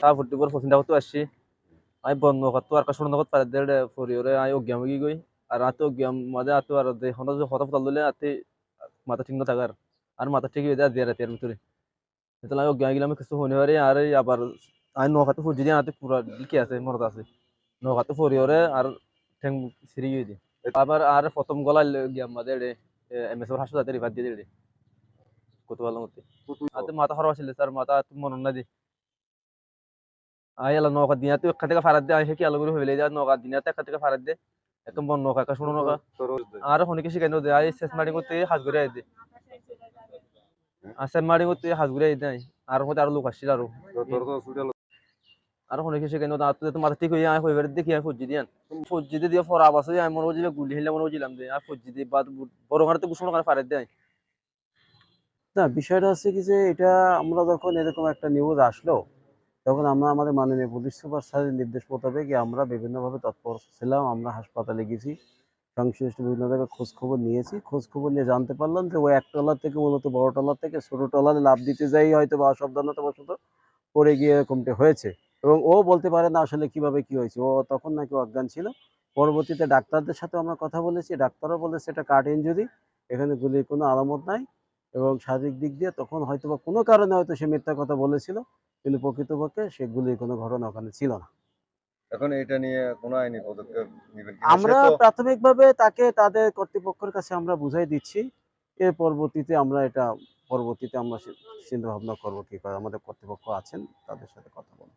তা ফুটি পর পছন্দ করতে আসছি আমি বন্ধ করতে আর কাছে নগদ পারে দেড় ফরিওরে আমি অজ্ঞাম গিয়ে গই আর রাতে অজ্ঞাম মাঝে আতো আর দেখুন যে হঠাৎ ফুটাল দিলে রাতে মাথা ঠিক না থাকার আর মাথা ঠিক হয়ে যায় দিয়ে রাতে এর ভিতরে তাহলে আমি অজ্ঞান গেলাম কিছু হনে পারে আর আবার আমি নৌকাতে ফুজি দিয়ে হাতে পুরা লিখে আছে মরদ আছে নৌকাতে ফরিওরে আর ঠেং সিরি গিয়ে দিই আবার আর প্রথম গলা গিয়াম মাঝে এম এস হাসপাতালে রিভার দিয়ে দিলে না দি আই এলা নৌকা দিয়া তুই এখান থেকে ফারাত দে আমি কি আলো করে হইলে যা নৌকা দিনা এখান থেকে ফারাত দে একদম বন নৌকা একা শুনো নৌকা আর হনিকে শিখাই দে আই শেষ মারি করতে হাজ করে আই দে আর মধ্যে আরও লোক আসছিল আরও আর দে আর তুই মাথা ঠিক হয়ে আই হইবার দেখি আমি ফজি দিয়ান ফজি দিয়ে দিয়ে ফরা বাসে আমি মনে বুঝিলে গুলি হিলে মনে বুঝিলাম দে আর ফজি দিয়ে বাদ বড় গাড়িতে গুছানো করে ফারাত দে আই। না, বিষয়টা হচ্ছে কি যে এটা আমরা যখন এরকম একটা নিউজ আসলো, তখন আমরা আমাদের মাননীয় পুলিশ সুপার স্যারের নির্দেশ মোতাবেক আমরা বিভিন্নভাবে তৎপর ছিলাম, আমরা হাসপাতালে গেছি, সংশ্লিষ্ট বিভিন্ন জায়গায় খোঁজখবর নিয়েছি, খোঁজখবর নিয়ে জানতে পারলাম যে ওই এক টলার থেকে মূলত বড় টলার থেকে ছোট টলারে লাভ দিতে যাই হয়তো বা অসাবধানতাবশত পড়ে গিয়ে এরকমটা হয়েছে। এবং ও বলতে পারে না আসলে কীভাবে কি হয়েছে। ও তখন নাকি অজ্ঞান ছিল। পরবর্তীতে ডাক্তারদের সাথে আমরা কথা বলেছি। ডাক্তারও বলেছে এটা কাট ইঞ্জুরি, এখানে গুলির কোনো আলামত নাই। এবং শারীরিক দিক দিয়ে তখন হয়তো বা কোনো কারণে হয়তো সে মিথ্যা কথা বলেছিল কিন্তু প্রকৃতপক্ষে সেগুলির কোনো ঘটনা ওখানে ছিল না। এখন এটা নিয়ে কোনো আইনি পদক্ষেপ আমরা প্রাথমিকভাবে তাকে তাদের কর্তৃপক্ষের কাছে আমরা বুঝাই দিচ্ছি এর পরবর্তীতে আমরা এটা পরবর্তীতে আমরা চিন্তা ভাবনা করব কি করে আমাদের কর্তৃপক্ষ আছেন তাদের সাথে কথা বলব।